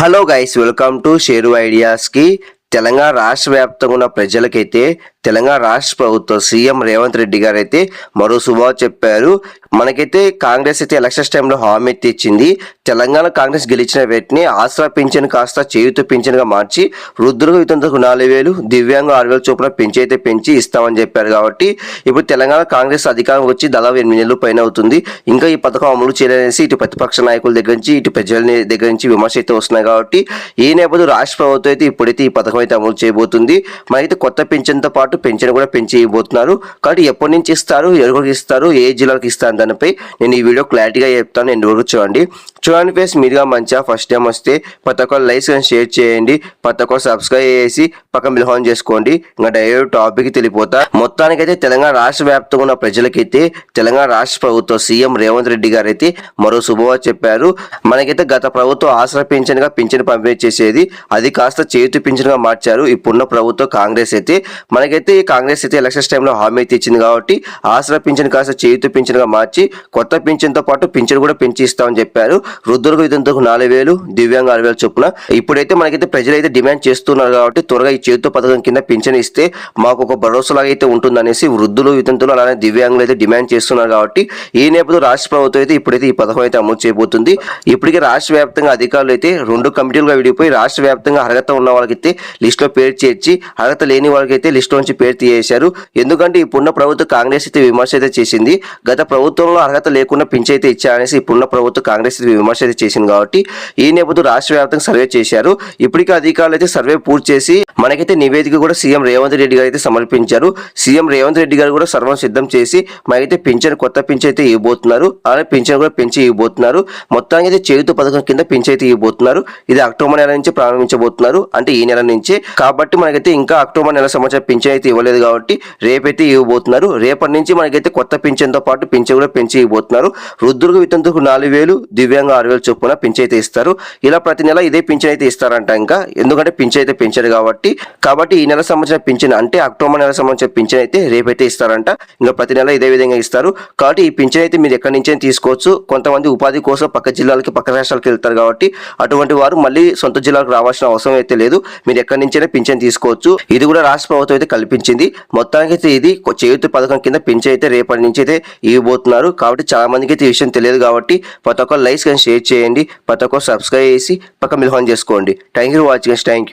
Hello guys welcome to share ఐడియాస్కి Telangana రాష్ట్ర వ్యాప్తంగా ఉన్న ప్రజలకైతే తెలంగాణ రాష్ట్ర ప్రభుత్వం సీఎం రేవంత్ రెడ్డి గారు అయితే మరో శుభావ చెప్పారు. మనకైతే కాంగ్రెస్ అయితే ఎలక్షన్స్ టైంలో హామీ అయితే ఇచ్చింది. తెలంగాణ కాంగ్రెస్ గెలిచిన వెంటనే ఆసరా పింఛన్ కాస్త చేయుత పింఛన్గా మార్చి వృద్ధులకు ఇతరులకు నాలుగు వేలు దివ్యాంగ ఆరు వేల చొప్పున పెంచి అయితే పెంచి ఇస్తామని చెప్పారు కాబట్టి ఇప్పుడు తెలంగాణ కాంగ్రెస్ అధికారం వచ్చి దాదాపు ఎనిమిది నెలలు పైన అవుతుంది. ఇంకా ఈ పథకం అమలు చేయాలనేసి ఇటు ప్రతిపక్ష నాయకుల దగ్గర నుంచి ఇటు ప్రజల దగ్గర నుంచి విమర్శ అయితే వస్తున్నాయి కాబట్టి ఈ నేపథ్యంలో రాష్ట్ర ప్రభుత్వం అయితే ఇప్పుడైతే ఈ పథకం అయితే అమలు చేయబోతుంది. మనైతే కొత్త పెన్షన్తో పాటు పెన్షన్ కూడా పెంచి ఇవ్వబోతున్నారు కాబట్టి ఎప్పటి నుంచి ఇస్తారు ఎవరికి ఇస్తారు ఏ జిల్లాలకు ఇస్తారు దానిపై నేను ఈ వీడియో క్లారిటీగా చెప్తాను. ఎండు వరకు చూడండి. చూడండి ఫేస్ మీరుగా మంచిగా ఫస్ట్ టైం వస్తే ప్రతి ఒక్కరు లైక్స్ కానీ షేర్ చేయండి ప్రతి ఒక్కరు సబ్స్క్రైబ్ చేసి పక్కన బిల్హాన్ చేసుకోండి. ఇంకా డైరెక్ట్ టాపిక్ తెలిపోతా మొత్తానికైతే తెలంగాణ రాష్ట్ర వ్యాప్తంగా ఉన్న ప్రజలకైతే తెలంగాణ రాష్ట్ర ప్రభుత్వం సీఎం రేవంత్ రెడ్డి గారు అయితే మరో శుభవార్త చెప్పారు. మనకైతే గత ప్రభుత్వం ఆసరా పింఛన్గా పింఛన్ పంపిణీ చేసేది అది కాస్త చేతి పింఛన్గా మార్చారు. ఇప్పుడున్న ప్రభుత్వం కాంగ్రెస్ అయితే మనకైతే ఈ కాంగ్రెస్ అయితే ఎలక్షన్స్ టైంలో హామీ అయితే ఇచ్చింది కాబట్టి ఆసరా పింఛన్ కాస్త చేతి పింఛన్గా మార్చి కొత్త పింఛన్తో పాటు పింఛన్ కూడా పెంచి ఇస్తామని చెప్పారు. వృద్ధులకు విధంతకు నాలుగు వేలు దివ్యాంగ ఆరు వేలు చొప్పున. ఇప్పుడైతే మనకైతే ప్రజలైతే డిమాండ్ చేస్తున్నారు కాబట్టి త్వరగా ఈ చేతితో పథకం కింద పింఛన్ ఇస్తే మాకు ఒక భరోసాలాగా అయితే ఉంటుందనేసి వృద్ధులు వితంతులు అలానే దివ్యాంగులు అయితే డిమాండ్ చేస్తున్నారు కాబట్టి ఈ నేపథ్యంలో రాష్ట్ర ప్రభుత్వం అయితే ఇప్పుడైతే ఈ పథకం అయితే అమలు చేయబోతుంది. ఇప్పటికే రాష్ట్ర వ్యాప్తంగా అధికారులు అయితే రెండు కమిటీలుగా విడిపోయి రాష్ట్ర వ్యాప్తంగా అర్హత ఉన్న వాళ్ళకైతే లిస్ట్లో పేరు చేర్చి అర్హత లేని వాళ్ళకైతే లిస్ట్ నుంచి పేరు తీసేశారు. ఎందుకంటే ఇప్పుడున్న ప్రభుత్వం కాంగ్రెస్ అయితే విమర్శ అయితే చేసింది. గత ప్రభుత్వం ప్రభుత్వంలో అర్హత లేకుండా పింఛన్ అయితే ఇచ్చారనేసి ఇప్పుడున్న ప్రభుత్వం కాంగ్రెస్ విమర్శ అయితే చేసింది కాబట్టి ఈ నేపథ్యంలో రాష్ట్ర వ్యాప్తంగా సర్వే చేశారు. ఇప్పటికే అధికారులు అయితే సర్వే పూర్తి చేసి మనకైతే నివేదిక కూడా సీఎం రేవంత్ రెడ్డి గారు అయితే సమర్పించారు. సీఎం రేవంత్ రెడ్డి గారు కూడా సర్వం సిద్ధం చేసి మనకైతే పింఛన్ కొత్త పింఛన్ అయితే ఇవ్వబోతున్నారు. అలానే పింఛన్ కూడా పెంచి ఇవ్వబోతున్నారు. మొత్తానికి అయితే చేయుత పథకం కింద పింఛన్ అయితే ఇవ్వబోతున్నారు. ఇది అక్టోబర్ నెల నుంచి ప్రారంభించబోతున్నారు. అంటే ఈ నెల నుంచి. కాబట్టి మనకైతే ఇంకా అక్టోబర్ నెల సంవత్సరం పింఛన్ అయితే ఇవ్వలేదు కాబట్టి రేపైతే ఇవ్వబోతున్నారు. రేపటి నుంచి మనకైతే కొత్త పింఛన్తో పాటు పింఛన్ కూడా పెంచి ఇవ్వబోతున్నారు వృద్ధులకు వితంతుకు నాలుగు వేలు దివ్యాంగ ఆరు వేలు చొప్పున పింఛన్ అయితే ఇస్తారు. ఇలా ప్రతి నెల ఇదే పింఛన్ అయితే ఇస్తారంట ఇంకా. ఎందుకంటే పింఛన్ అయితే పెంచారు కాబట్టి. కాబట్టి ఈ నెల సంబంధించిన పింఛన్ అంటే అక్టోబర్ నెల సంబంధించిన పింఛన్ అయితే రేపైతే ఇస్తారంట. ఇంకా ప్రతి నెల ఇదే విధంగా ఇస్తారు. కాబట్టి ఈ పింఛన్ అయితే మీరు ఎక్కడి నుంచైనా తీసుకోవచ్చు. కొంతమంది ఉపాధి కోసం పక్క జిల్లాలకి పక్క రాష్ట్రాలకు వెళ్తారు కాబట్టి అటువంటి వారు మళ్ళీ సొంత జిల్లాకు రావాల్సిన అవసరం అయితే లేదు. మీరు ఎక్కడి నుంచైనా పింఛన్ తీసుకోవచ్చు. ఇది కూడా రాష్ట్ర ప్రభుత్వం అయితే కల్పించింది. మొత్తానికి అయితే ఇది చేయుత పథకం కింద పింఛన్ అయితే రేపటి నుంచి అయితే ఇవ్వబోతున్నారు. కాబట్టి చాలా మందికి అయితే ఈ విషయం తెలియదు కాబట్టి ప్రతి ఒక్కరు లైక్స్ కానీ షేర్ చేయండి. ప్రతి ఒక్కరు సబ్స్క్రైబ్ చేసి పక్క మిల్హాన్ చేసుకోండి. Thank you watching thank you